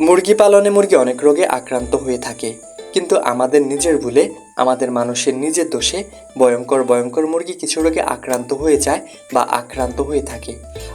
মুরগি পালনে মুরগি অনেক রোগে আক্রান্ত হয়ে থাকে কিন্তু আমাদের নিজের ভুলে আমাদের মানুষের নিজের দোষে ভয়ঙ্কর ভয়ঙ্কর মুরগি কিছু রোগে আক্রান্ত হয়ে যায় বা আক্রান্ত হয়ে থাকে।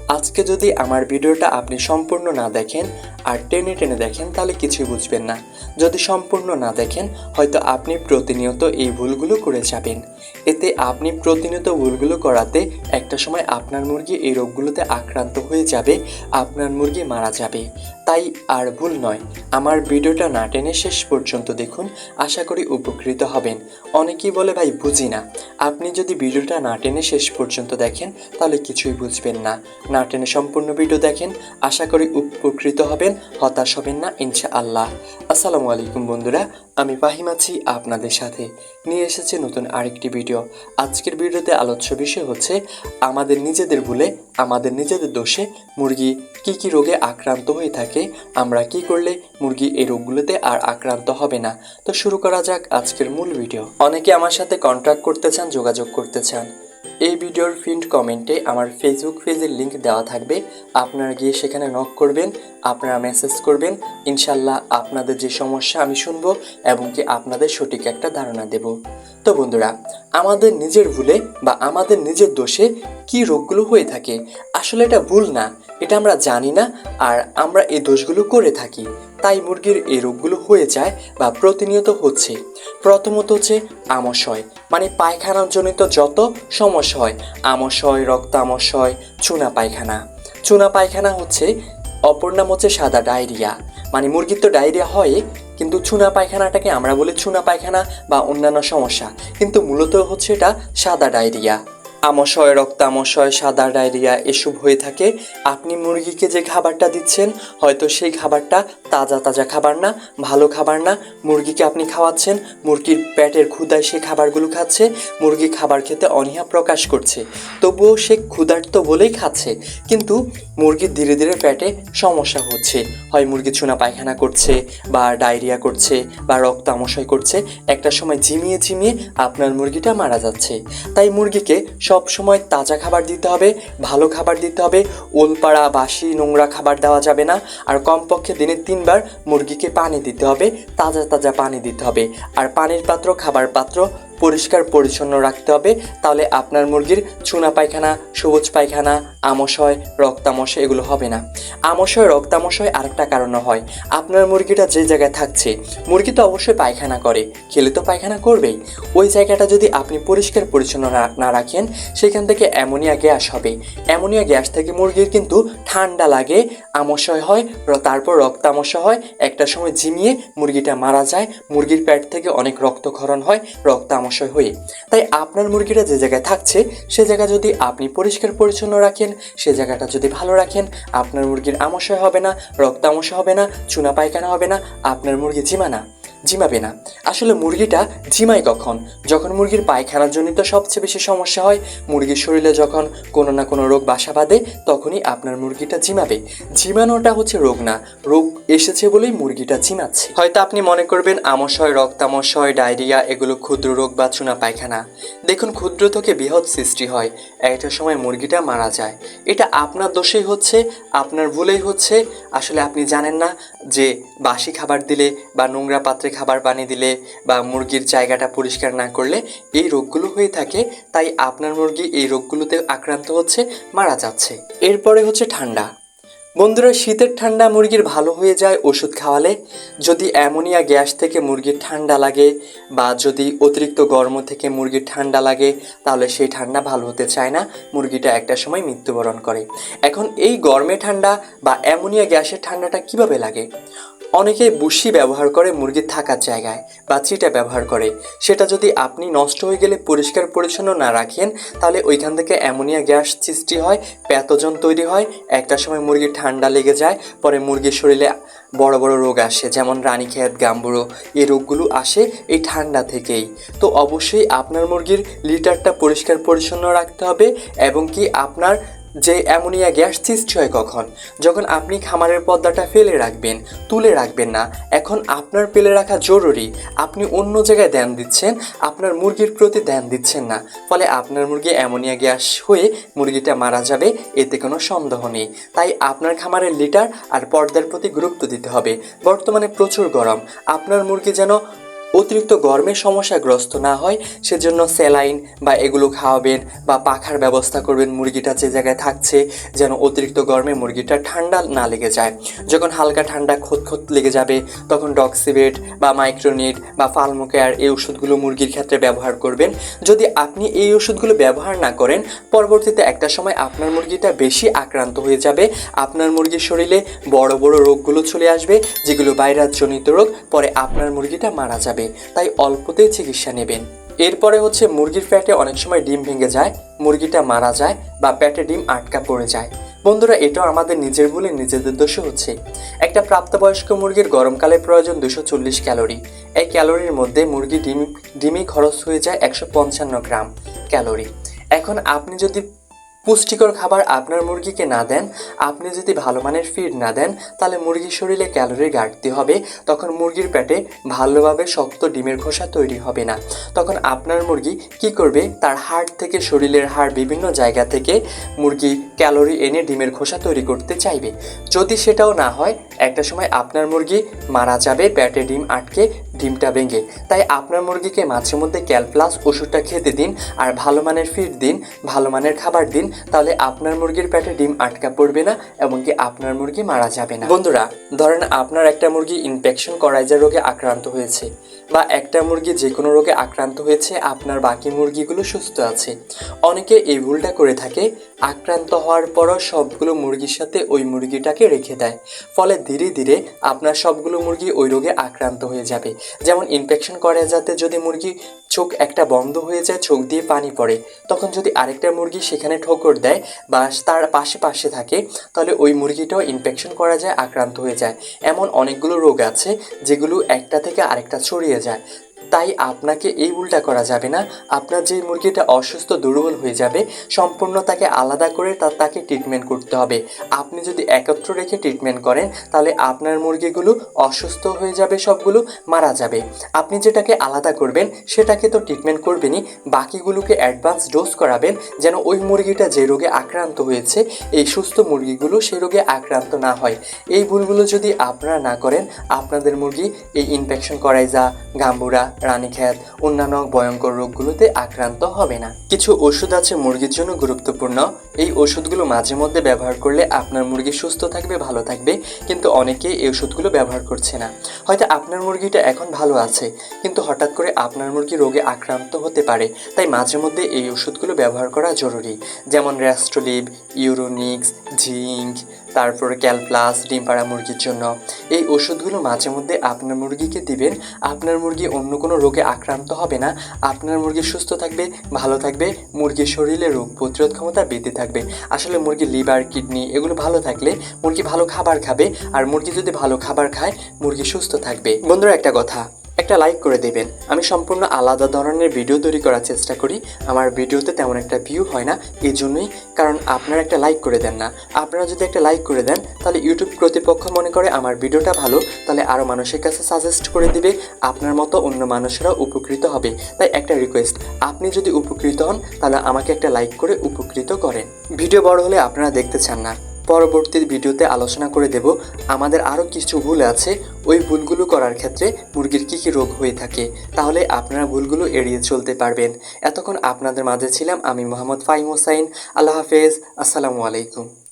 আজকে যদি আমার ভিডিওটা আপনি সম্পূর্ণ না দেখেন আর টেনে টেনে দেখেন, তাহলে কিছুই বুঝবেন না। যদি সম্পূর্ণ না দেখেন, হয়তো আপনি প্রতিনিয়ত এই ভুলগুলো করে যাবেন। এতে আপনি প্রতিনিয়ত ভুলগুলো করাতে একটা সময় আপনার মুরগি এই রোগগুলোতে আক্রান্ত হয়ে যাবে, আপনার মুরগি মারা যাবে। তাই আর ভুল নয়, আমার ভিডিওটা না টেনে শেষ পর্যন্ত দেখুন। আশা করি উপকৃত হবেন। অনেকেই বলে, ভাই, বুঝি না। আপনি যদি ভিডিওটা না টেনে শেষ পর্যন্ত দেখেন, তাহলে কিছুই বুঝবেন না। না টেনে সম্পূর্ণ ভিডিও দেখেন, আশা করি উপকৃত হবেন, হতাশ হবেন না ইনশা আল্লাহ আসসালামু আলাইকুম বন্ধুরা। আমি ফাহিম আছি আপনাদের সাথে। নিয়ে এসেছি নতুন আরেকটি ভিডিও। আজকের ভিডিওতে আলোচ্য বিষয় হচ্ছে, আমাদের নিজেদের ভুলে, আমাদের নিজেদের দোষে মুরগি কি কি রোগে আক্রান্ত হয়ে থাকে, আমরা কি করলে মুরগি এই রোগগুলোতে আর আক্রান্ত হবে না। তো শুরু করা যাক আজকের মূল ভিডিও। অনেকে আমার সাথে কন্ট্যাক্ট করতে চান, যোগাযোগ করতে চান। এই ভিডিওর ফিন্ড কমেন্টে আমার ফেসবুক পেজের লিঙ্ক দেওয়া থাকবে। আপনারা গিয়ে সেখানে নক করবেন, আপনারা মেসেজ করবেন। ইনশাল্লাহ আপনাদের যে সমস্যা আমি শুনব এবং কি আপনাদের সঠিক একটা ধারণা দেব। তো বন্ধুরা, আমাদের নিজের ভুলে বা আমাদের নিজের দোষে কি রোগগুলো হয়ে থাকে? আসলে এটা ভুল না। এটা আমরা জানি না আর আমরা এই দোষগুলো করে থাকি। তাই মুরগির এই রোগগুলো হয়ে যায় বা প্রতিনিয়ত হচ্ছে। প্রথমত হচ্ছে আমশয় মানে পায়খানাজনিত যত সমস্যা হয় আমশয় রক্ত আমশয় চুনা পায়খানা। চুনা পায়খানা হচ্ছে, অপর নাম হচ্ছে সাদা ডায়রিয়া। মানে মুরগির তো ডায়রিয়া হয় কিন্তু চুনা পায়খানাটাকে আমরা বলি চুনা পায়খানা বা অন্যান্য সমস্যা। কিন্তু মূলত হচ্ছে এটা সাদা ডায়রিয়া। আমশয় রক্তামশয় সাদা ডায়রিয়া এসব হয়ে থাকে। আপনি মুরগিকে যে খাবারটা দিচ্ছেন, হয়তো সেই খাবারটা তাজা তাজা খাবার না, ভালো খাবার না। মুরগিকে আপনি খাওয়াচ্ছেন, মুরগির পেটের ক্ষুদায় সে খাবারগুলো খাচ্ছে, মুরগি খাবার খেতে অনীহা প্রকাশ করছে। তবুও সে ক্ষুধার্ত বলেই খাচ্ছে, কিন্তু মুরগির ধীরে ধীরে পেটে সমস্যা হচ্ছে। হয় মুরগি চুনা পায়খানা করছে, বা ডায়রিয়া করছে, বা রক্ত আমশয় করছে, একটা সময় ঝিমিয়ে ঝিমিয়ে আপনার মুরগিটা মারা যাচ্ছে। তাই মুরগিকে সব সময় তাজা খাবার দিতে হবে, ভালো খাবার দিতে হবে। ওলপাড়া বাসি নোংরা খাবার দেওয়া যাবে না। আর কমপক্ষে দিনে তিনবার মুরগিকে পানি দিতে হবে, তাজা তাজা পানি দিতে হবে। আর পানির পাত্র, খাবার পাত্র পরিষ্কার, পরিচ্ছন্ন রাখতে হবে। তাহলে আপনার মুরগির চুনা পায়খানা, সবুজ পায়খানা, আমশয়, রক্তামশয় এগুলো হবে না। আমশয়, রক্তামশয় আরেকটা কারণও হয়। আপনার মুরগিটা যে জায়গায় থাকছে, মুরগি তো অবশ্যই পায়খানা করে। খেলে তো পায়খানা করবেই। ওই জায়গাটা যদি আপনি পরিষ্কার, পরিচ্ছন্ন না- রাখেন, সেখান থেকে অ্যামোনিয়া গ্যাস হবে। অ্যামোনিয়া গ্যাস থেকে মুরগির কিন্তু ঠান্ডা লাগে, আমশয় হয় তারপর রক্তামশয় হয়। একটা সময় ঝিমিয়ে মুরগিটা মারা যায়। মুরগির পেট থেকে অনেক রক্তক্ষরণ হয়, রক্তামশয় হয়ে তাই আপনার মুরগিটা যে জায়গায় থাকছে, সে জায়গা যদি আপনি পরিষ্কার পরিচ্ছন্ন রাখেন, সে জায়গাটা যদি ভালো রাখেন, আপনার মুরগির আমশয় হবে না রক্ত রক্তামশয় হবে না, চুনা পায়খানা হবে না, আপনার মুরগি জিমানা জিমাবে না। আসলে মুরগিটা জিমায় কখন? যখন মুরগির পায়খানার জনিত সবচেয়ে বেশি সমস্যা হয়, মুরগির শরীরে যখন কোনো না কোনো রোগ বাসা বাঁধে, তখনই আপনার মুরগিটা জিমাবে। জিমানোটা হচ্ছে রোগ না, রোগ এসেছে বলেই মুরগিটা জিমাচ্ছে। হয়তো আপনি মনে করবেন, আমশয়, রক্তামশয়, ডায়রিয়া, এগুলো ক্ষুদ্র রোগ বা চুনা পায়খানা। দেখুন, ক্ষুদ্র থেকে বৃহৎ সৃষ্টি হয়, একটা সময় মুরগিটা মারা যায়। এটা আপনার দোষেই হচ্ছে, আপনার ভুলেই হচ্ছে। আসলে আপনি জানেন না যে বাসি খাবার দিলে বা নোংরা পাত্রে খাবার পানি দিলে বা মুরগির জায়গাটা পরিষ্কার না করলে এই রোগগুলো হয়ে থাকে, তাই আপনার মুরগি এই রোগগুলোতে আক্রান্ত হচ্ছে, মারা যাচ্ছে। এরপরে হচ্ছে ঠান্ডা। বন্ধুরা, শীতের ঠান্ডা মুরগির ভালো হয়ে যায় ওষুধ খাওয়ালে। যদি অ্যামোনিয়া গ্যাস থেকে মুরগির ঠান্ডা লাগে বা যদি অতিরিক্ত গরম থেকে মুরগির ঠান্ডা লাগে, তাহলে সেই ঠান্ডা ভালো হতে চায় না। মুরগিটা একটা সময় মৃত্যুবরণ করে। এখন এই গরমে ঠান্ডা বা অ্যামোনিয়া গ্যাসের ঠান্ডাটা কীভাবে লাগে? অনেকেই বুশি ব্যবহার করে মুরগির থাকার জায়গায় বা চিটা ব্যবহার করে। সেটা যদি আপনি নষ্ট হয়ে গেলে পরিষ্কার পরিচ্ছন্ন না রাখেন, তাহলে ওইখান থেকে অ্যামোনিয়া গ্যাস সৃষ্টি হয়, প্যাথোজন তৈরি হয়, একটা সময় মুরগির ঠান্ডা লেগে যায়, পরে মুরগির শরীরে বড় বড় রোগ আসে, যেমন রানীক্ষেত, গাম্বুরো, এই রোগগুলো আসে এই ঠান্ডা থেকেই। তো অবশ্যই আপনার মুরগির লিটারটা পরিষ্কার পরিচ্ছন্ন রাখতে হবে এবং কি আপনার যে অ্যামোনিয়া গ্যাস সৃষ্টি হয় কখন? যখন আপনি খামারের পর্দাটা ফেলে রাখবেন, তুলে রাখবেন না। এখন আপনার ফেলে রাখা জরুরি। আপনি অন্য জায়গায় ধ্যান দিচ্ছেন, আপনার মুরগির প্রতি ধ্যান দিচ্ছেন না। ফলে আপনার মুরগি অ্যামোনিয়া গ্যাস হয়ে মুরগিটা মারা যাবে, এতে কোনো সন্দেহ নেই। তাই আপনার খামারের লিটার আর পর্দার প্রতি গুরুত্ব দিতে হবে। বর্তমানে প্রচুর গরম। আপনার মুরগি যেন অতিরিক্ত গরমে সমস্যাগ্রস্ত না হয়, সেজন্য স্যালাইন বা এগুলো খাওয়াবেন বা পাখার ব্যবস্থা করবেন মুরগিটা যে জায়গায় থাকছে, যেন অতিরিক্ত গরমে মুরগিটা ঠান্ডা না লেগে যায়। যখন হালকা ঠান্ডা খোদ লেগে যাবে, তখন ডক্সিবেট বা মাইক্রোনিট বা ফার্মোকেয়ার এই ওষুধগুলো মুরগির ক্ষেত্রে ব্যবহার করবেন। যদি আপনি এই ওষুধগুলো ব্যবহার না করেন, পরবর্তীতে একটা সময় আপনার মুরগিটা বেশি আক্রান্ত হয়ে যাবে, আপনার মুরগির শরীরে বড় বড় রোগগুলো চলে আসবে, যেগুলো ভাইরাসজনিত রোগ, পরে আপনার মুরগিটা মারা যাবে। তাই অল্পতেই চিকিৎসা নেবেন। এরপরে হচ্ছে মুরগির পেটে অনেক সময় ডিম ভেঙে যায়, মুরগিটা মারা যায় বা পেটে ডিম আটকা পড়ে যায়। বন্ধুরা, এটাও আমাদের নিজের ভুলে নিজেদের দোষে হচ্ছে। একটা প্রাপ্তবয়স্ক মুরগির গরমকালে প্রয়োজন দুশো চল্লিশ ক্যালোরি। এই ক্যালোরির মধ্যে মুরগি ডিম, ডিমই খরচ হয়ে যায় একশো পঞ্চান্ন গ্রাম ক্যালোরি। এখন আপনি যদি পুষ্টিকর খাবার আপনার মুরগিকে না দেন, আপনি যদি ভালো মানের ফিড না দেন, তাহলে মুরগির শরীরে ক্যালোরি ঘাটতি হবে। তখন মুরগির পেটে ভালোভাবে শক্ত ডিমের খোসা তৈরি হবে না। তখন আপনার মুরগি কি করবে? তার হাড় থেকে শরীরের হাড় বিভিন্ন জায়গা থেকে মুরগি ক্যালোরি এনে ডিমের খোসা তৈরি করতে চাইবে। যদি সেটাও না হয়, একটা সময় আপনার মুরগি মারা যাবে, পেটে ডিম আটকে ডিমটা ভেঙে। তাই আপনার মুরগিকে মাঝে মধ্যে ক্যালপ্লাস ওষুধটা খেতে দিন আর ভালো মানের ফিড দিন, ভালো মানের খাবার দিন, তাহলে আপনার মুরগির পেটে ডিম আটকা পড়বে না এমনকি আপনার মুরগি মারা যাবে না। বন্ধুরা, ধরেন আপনার একটা মুরগি ইনফেকশন করাইজার রোগে আক্রান্ত হয়েছে বা একটা মুরগি যে কোনো রোগে আক্রান্ত হয়েছে, আপনার বাকি মুরগিগুলো সুস্থ আছে। অনেকে এই ভুলটা করে থাকে, আক্রান্ত হওয়ার পরও সবগুলো মুরগির সাথে ওই মুরগিটাকে রেখে দেয়। ফলে ধীরে ধীরে আপনার সবগুলো মুরগি ওই রোগে আক্রান্ত হয়ে যাবে। যেমন ইনফেকশন করে যাতে যদি মুরগি চোখ একটা বন্ধ হয়ে যায়, চোখ দিয়ে পানি পড়ে, তখন যদি আরেকটা মুরগি সেখানে ঠোকর দেয় বা তার পাশে পাশে থাকে, তাহলে ওই মুরগিটাও ইনফেকশন করা যায়, আক্রান্ত হয়ে যায়। এমন অনেকগুলো রোগ আছে যেগুলো একটা থেকে আরেকটা ছড়িয়ে যায়। তাই আপনাকে এই ভুলটা করা যাবে না। আপনার যে মুরগিটা অসুস্থ, দুর্বল হয়ে যাবে, সম্পূর্ণ তাকে আলাদা করে তার তাকে ট্রিটমেন্ট করতে হবে। আপনি যদি একত্র রেখে ট্রিটমেন্ট করেন, তাহলে আপনার মুরগিগুলো অসুস্থ হয়ে যাবে, সবগুলো মারা যাবে। আপনি যেটাকে আলাদা করবেন, সেটাকে তো ট্রিটমেন্ট করবেনই। বাকিগুলোকে অ্যাডভান্স ডোজ করাবেন, যেন ওই মুরগিটা যে রোগে আক্রান্ত হয়েছে, এই সুস্থ মুরগিগুলো সেই রোগে আক্রান্ত না হয়। এই ভুলগুলো যদি আপনারা না করেন, আপনাদের মুরগি এই ইনফেকশন করাইজা গাম্বুরা রানীক্ষেত, অন্যান্য ভয়ঙ্কর রোগগুলোতে আক্রান্ত হবে না। কিছু ওষুধ আছে মুরগির জন্য গুরুত্বপূর্ণ। এই ওষুধগুলো মাঝে মধ্যে ব্যবহার করলে আপনার মুরগি সুস্থ থাকবে, ভালো থাকবে, কিন্তু অনেকে এই ওষুধগুলো ব্যবহার করছে না। হয়তো আপনার মুরগিটা এখন ভালো আছে, কিন্তু হঠাৎ করে আপনার মুরগি রোগে আক্রান্ত হতে পারে, তাই মাঝে মধ্যে এই ওষুধগুলো ব্যবহার করা জরুরি। যেমন র্যাস্টোলিভ ইউরোনিক্স, জিঙ্ক তারপরে ক্যালপ্লাস ডিম পাড়া মুরগির জন্য। এই ওষুধগুলো মাঝে মধ্যে আপনার মুরগিকে দিবেন। আপনার মুরগি অন্য কোনো রোগে আক্রান্ত হবে না। আপনার মুরগি সুস্থ থাকবে, ভালো থাকবে, মুরগির শরীরে রোগ প্রতিরোধ ক্ষমতা বৃদ্ধি থাকবে। আসলে মুরগির লিভার, কিডনি এগুলো ভালো থাকলে মুরগি ভালো খাবার খাবে। আর মুরগি যদি ভালো খাবার খায়, মুরগি সুস্থ থাকবে। বন্ধুরা, একটা কথা। একটা লাইক করে দেবেন। আমি সম্পূর্ণ আলাদা ধরনের ভিডিও তৈরি করার চেষ্টা করি। আমার ভিডিওতে তেমন একটা ভিউ হয় না এই জন্যই কারণ আপনারা একটা লাইক করে দেন না। আপনারা যদি একটা লাইক করে দেন, তাহলে ইউটিউব কর্তৃপক্ষ মনে করে আমার ভিডিওটা ভালো, তাহলে আরও মানুষের কাছে সাজেস্ট করে দিবে। আপনার মতো অন্য মানুষেরা উপকৃত হবে। তাই একটা রিকোয়েস্ট আপনি যদি উপকৃত হন, তাহলে আমাকে একটা লাইক করে উপকৃত করেন। ভিডিও বড় হলে আপনারা দেখতে চান না। পরবর্তী ভিডিওতে আলোচনা করে দেব, আমাদের আরও কিছু ভুল আছে, ওই ভুলগুলো করার ক্ষেত্রে মুরগির কী কী রোগ হয়ে থাকে, তাহলে আপনারা ভুলগুলো এড়িয়ে চলতে পারবেন। এতক্ষণ আপনাদের মাঝে ছিলাম আমি মোহাম্মদ ফাইম হোসাইন, আল্লাহ হাফেজ, আসসালামু আলাইকুম।